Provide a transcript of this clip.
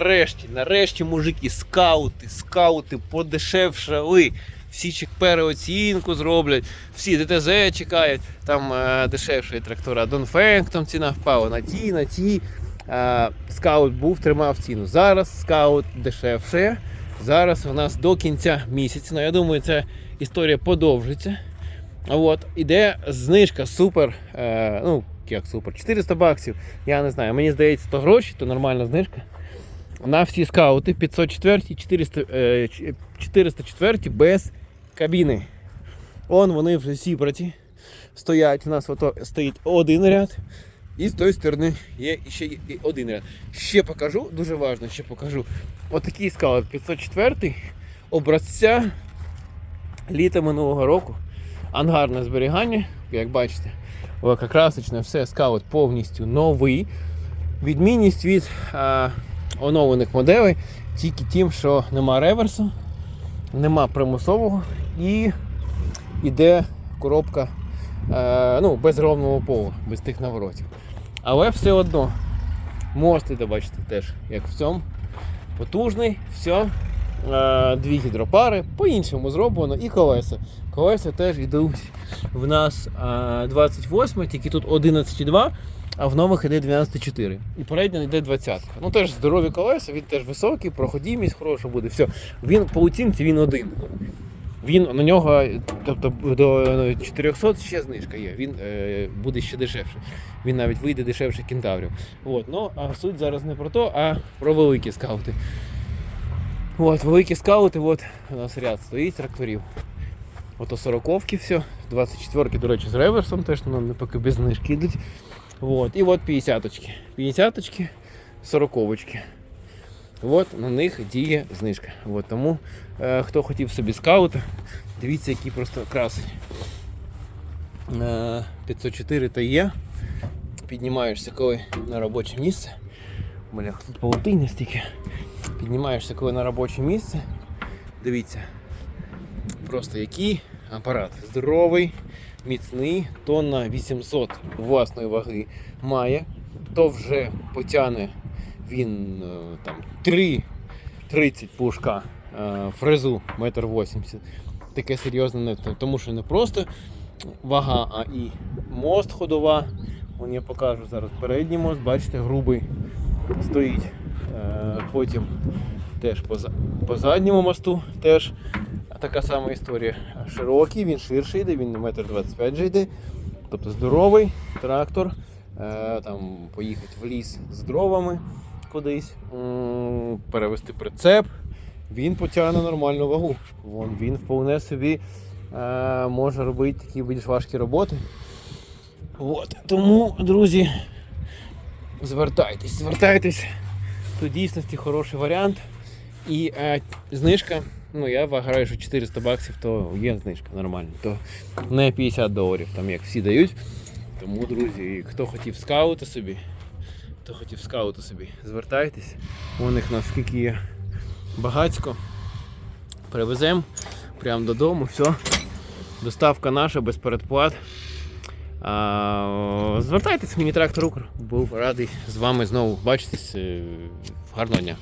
Нарешті, нарешті, мужики, скаути, скаути подешевшали. Всі чек- переоцінку зроблять, всі ДТЗ чекають, там е, дешевші трактора. Донфенг, там ціна впала на ті, на ті. Е, скаут був, тримав ціну. Зараз скаут дешевше. Зараз у нас до кінця місяця. Ну, я думаю, ця історія подовжиться. От, іде знижка супер. Е, ну, як супер, 400 баксів. Я не знаю. Мені здається, то гроші, то нормальна знижка. На всі скаути 504, 400, е, 404 без кабіни. Он вони вже зібраті. Стоять. У нас ото стоїть один ряд. І з тої сторони є ще один ряд. Ще покажу, дуже важливо, ще покажу. Отакий скаут 504 образця літа минулого року. Ангарне зберігання, як бачите, лакокрасочне, все скаут повністю новий. Відмінність від а, оновлених моделей тільки тим, що нема реверсу, нема примусового і йде коробка е, ну, без ровного пола, без тих наворотів. Але все одно можете добачити теж як в цьому. Потужний, все. Е, дві гідропари, по-іншому зроблено і колеса. Колеса теж йдуть в нас е, 28, тільки тут 11,2, а в нових іде 12,4. І передня йде 20. Ну теж здорові колеса, він теж високий, проходимість хороша буде. Все. Він по оцінці він один. Він на нього, тобто до 400 ще знижка є. Він е, буде ще дешевше. Він навіть вийде дешевше кентаврів. От, ну, а суть зараз не про то, а про великі скаути. От, великі скаути, от у нас ряд стоїть тракторів. Ото 40-ки все, 24-ки, до речі, з реверсом теж ну, не поки без знижки йдуть. От, і от 50-очки. 50-очки, 40-очки. От на них діє знижка. От, тому е, хто хотів собі скаута, дивіться, які просто красені. Е, 504 то є. Піднімаєшся коли на робоче місце. Бля, тут паутини стільки. Піднімаєшся коли на робоче місце. Дивіться. Просто який апарат. Здоровий, міцний, тонна 800 власної ваги має. То вже потягне він е, там 3,30 пушка е, фрезу 1,80 м. Таке серйозне не тому що не просто вага, а і мост ходова. Вон я покажу зараз передній мост, бачите, грубий стоїть. Е, Потім теж по, задньому мосту теж така сама історія. Широкий, він ширший йде, він 1,25 м вже йде. Тобто здоровий трактор. Е, Там поїхати в ліс з дровами кудись, перевести прицеп. Він потягне нормальну вагу. Вон, він вповне собі е, може робити такі більш важкі роботи. От. Тому, друзі, звертайтесь, звертайтесь. Тут дійсності хороший варіант. І е, знижка, ну я вважаю, що 400 баксів, то є знижка нормальна. То не 50 доларів, там як всі дають. Тому, друзі, хто хотів скаути собі, хто хотів скаути собі, звертайтесь. У них наскільки є багацько. Привеземо прямо додому, все. Доставка наша без передплат. Звертайтесь, мені трактор Укр. Був радий з вами знову бачитись. Е, Гарного дня.